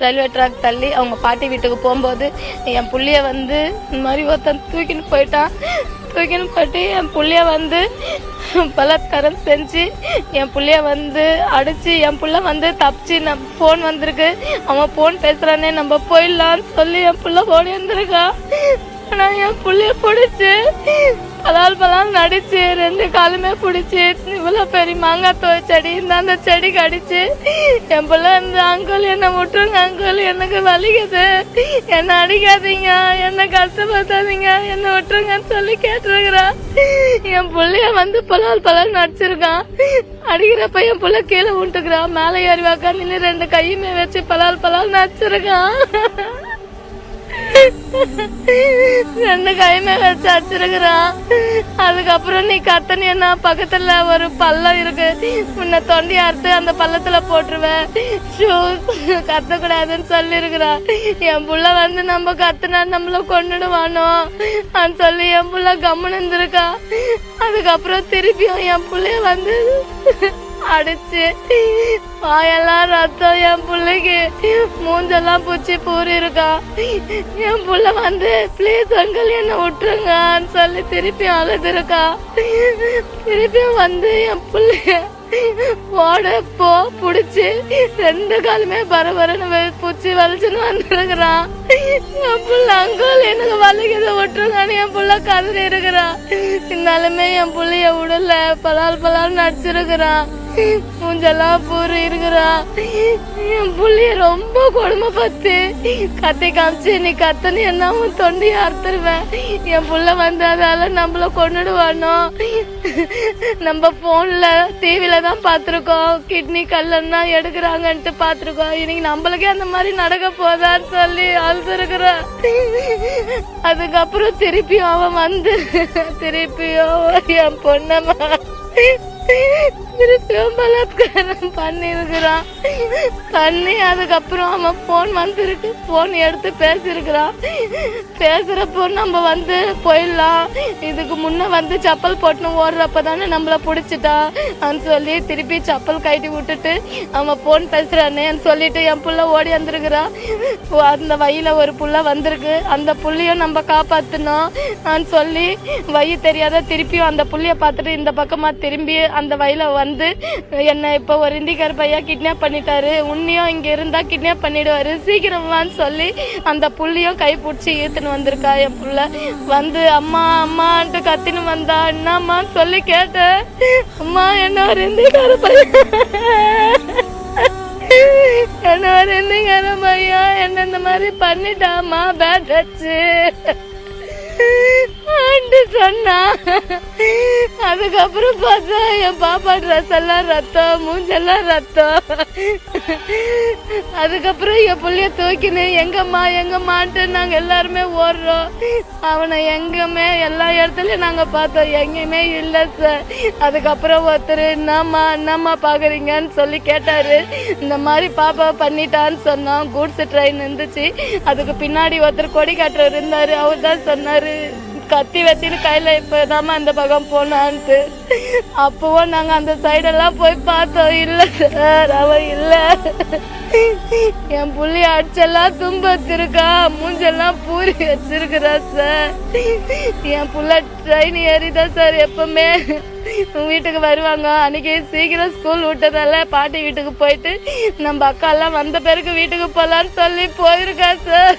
Railway track தள்ளி அவங்க பாட்டி வீட்டுக்கு போகும்போது என் புள்ளிய வந்து இந்த மாதிரி ஒருத்தன் தூக்கின்னு போயிட்டான். தூக்கின்னு போயிட்டு என் புள்ளிய வந்து பலாத்காரம் செஞ்சு என் புள்ளிய வந்து அடிச்சு என் புள்ள வந்து தப்பிச்சு நம் ஃபோன் வந்திருக்கு. அவன் ஃபோன் பேசுறானே நம்ம போயிடலான்னு சொல்லி என் புள்ள ஓடி வந்திருக்கான் ஆனால் என் புள்ளிய பிடிச்சி பலால் பலால் நடிச்சு ரெண்டு காலுமே பிடிச்சி இவ்வளோ பெரிய மாங்காய் தோ செடி இந்த அந்த செடி கடிச்சு என் பிள்ளை இந்த அங்கிள் என்னை விட்டுருங்க அங்கிள் எனக்கு வலிக்குது. என்னை அடிக்காதீங்க என்னை கஷ்டப்படுத்தாதீங்க என்னை விட்டுருங்கன்னு சொல்லி கேட்டுருக்குறான் என் பிள்ளைய வந்து பலால் பலால் நடிச்சிருக்கான் அடிக்கிறப்ப என் பிள்ளை கீழே விட்டுக்கிறான் மேலே ஏறி உக்காந்து ரெண்டு கையுமே வச்சு பலால் பலால் நடிச்சிருக்கான் ரெண்டு கையுமே வச்சு அடிச்சிருக்கிறான். அதுக்கப்புறம் நீ கத்தனியன்னா பக்கத்துல ஒரு பள்ளம் இருக்கு. உன்னை தொண்டி அறுத்து அந்த பள்ளத்துல போட்டுருவேன். ஷூ கத்தக்கூடாதுன்னு சொல்லியிருக்கிறான் என் புள்ள வந்து நம்ம கத்துனா நம்மள கொண்டுடுவானோ அப்படின்னு சொல்லி என் புள்ள கம்முன்னு இருந்திருக்கா. அதுக்கப்புறம் திருப்பியும் என் புள்ளைய வந்து அடிச்சு. வாயெல்லாம் ரத்தம் என் பிள்ளைக்கு. மூஞ்செல்லாம் பூச்சி பூரி இருக்கா என் புள்ள வந்து ப்ளீஸ் அங்கிள் என்ன விட்டுருங்கன்னு சொல்லி திருப்பி அழுது இருக்கா திருப்பியும் வந்து என் பிள்ளைய ஓட போ புடிச்சு. ரெண்டு காலுமே பரபரன்னு பூச்சி வலிச்சுன்னு வந்துருக்குறான் என் புள்ள அங்கிள் எனக்கு வலிக்குது விட்டுருங்கன்னு என் புள்ள கதறி இருக்கிறான் இருந்தாலுமே என் புள்ளைய விடல. பலால் பலால் நடிச்சிருக்கிறான் மூஞ்செல்லாம் பூரி இருக்கிறா என் புள்ளிய ரொம்ப கொடுமை பார்த்து. கத்தி காமிச்சு நீ கத்தனு என்ன உன் தொண்டையை அறுத்துருவேன். என் புள்ள வந்து அதால நம்மள கொண்டுடுவானோ நம்ம போன்ல டிவில தான் பாத்திருக்கோம் கிட்னி கல்லன்னா எடுக்கிறாங்கன்ட்டு பாத்திருக்கோம் இன்னைக்கு நம்மளுக்கே அந்த மாதிரி நடக்க போதான்னு சொல்லி அழுதுருக்குற. அதுக்கப்புறம் திருப்பியும் அவன் வந்து திருப்பியும் என் பொண்ணம்மா திருப்பியும் பலாத்காரம் பண்ணிருக்கிறான் பண்ணி அதுக்கப்புறம் அவன் போன் வந்துருக்கு. போன் எடுத்து பேசியிருக்கிறான். பேசுறப்போ நம்ம வந்து போயிடலாம். இதுக்கு முன்ன வந்து செப்பல் போட்டுன்னு ஓடுறப்ப தானே நம்மள பிடிச்சிட்டா. சொல்லி திருப்பி செப்பல் கட்டி விட்டுட்டு அவன் போன் பேசுறானேன்னு சொல்லிட்டு என் புள்ள ஓடி வந்துருக்குறான். அந்த வயில ஒரு புள்ள வந்திருக்கு. அந்த புள்ளையும் நம்ம காப்பாத்தணும். சொல்லி வயி தெரியாத திருப்பியும் அந்த புள்ளைய பார்த்துட்டு இந்த பக்கமா திரும்பி அந்த வயல வந்து என்ன இப்ப ஒரு இந்திக்கார் பையா கிட்னாப் பண்ணிட்டாரு. உன்னையும் இங்க இருந்தா கிட்னாப் பண்ணிடுவாரு. சீக்கிரமான்னு சொல்லி அந்த புள்ளையும் கை பிடிச்சி ஈத்துன்னு வந்திருக்கா என் புள்ள. வந்து அம்மா அம்மான்ட்டு கத்தின்னு வந்தா என்னம்மான்னு சொல்லி கேட்டேன் அம்மா என்ன ஒரு இந்திக்கார பையன் என்ன ஒரு இந்திக்கார பையன் என்ன இந்த மாதிரி பண்ணிட்டாமா பேட் வச்சு ஆண்டு சொன்னா. அதுக்கப்புறம் பார்த்தா என் பாப்பா ட்ரெஸ் எல்லாம் ரத்தம் மூஞ்செல்லாம் ரத்தம். அதுக்கப்புறம் என் பிள்ளைய தூக்கினேன் எங்கம்மா எங்கம்மான்ட்டு நாங்க எல்லாருமே ஓடுறோம். அவனை எங்கேயுமே எல்லா இடத்துலயும் நாங்க பார்த்தோம். எங்கேயுமே இல்லை சார் அதுக்கப்புறம் ஒருத்தர் என்னம்மா என்னம்மா பாக்குறீங்கன்னு சொல்லி கேட்டாரு. இந்த மாதிரி பாப்பா பண்ணிட்டான்னு சொன்னோம் கூட்ஸ் ட்ரெயின் இருந்துச்சு. அதுக்கு பின்னாடி ஒருத்தர் கொடி காட்டுறவர் இருந்தாரு. அவர் தான் சொன்னாரு. கத்தி வச்சுட்டு கையில் இப்பதாம அந்த பக்கம் போனான்ட்டு. அப்போவும் நாங்கள் அந்த சைடெல்லாம் போய் பார்த்தோம். இல்லை சார் அவன் இல்லை. என் புள்ளி அடிச்செல்லாம் தும்ப வச்சிருக்கா. மூஞ்செல்லாம் பூரி வச்சிருக்கிறா சார்? என் புள்ள ட்ரெயின் ஏறிதான் சார் எப்பவுமே. உங்க வீட்டுக்கு வருவாங்க. அன்னைக்கு சீக்கிரம் ஸ்கூல் விட்டதால பாட்டி வீட்டுக்கு போயிட்டு நம்ம அக்கா எல்லாம் வந்த பிறகு வீட்டுக்கு போலான்னு சொல்லி போயிருக்கா சார்.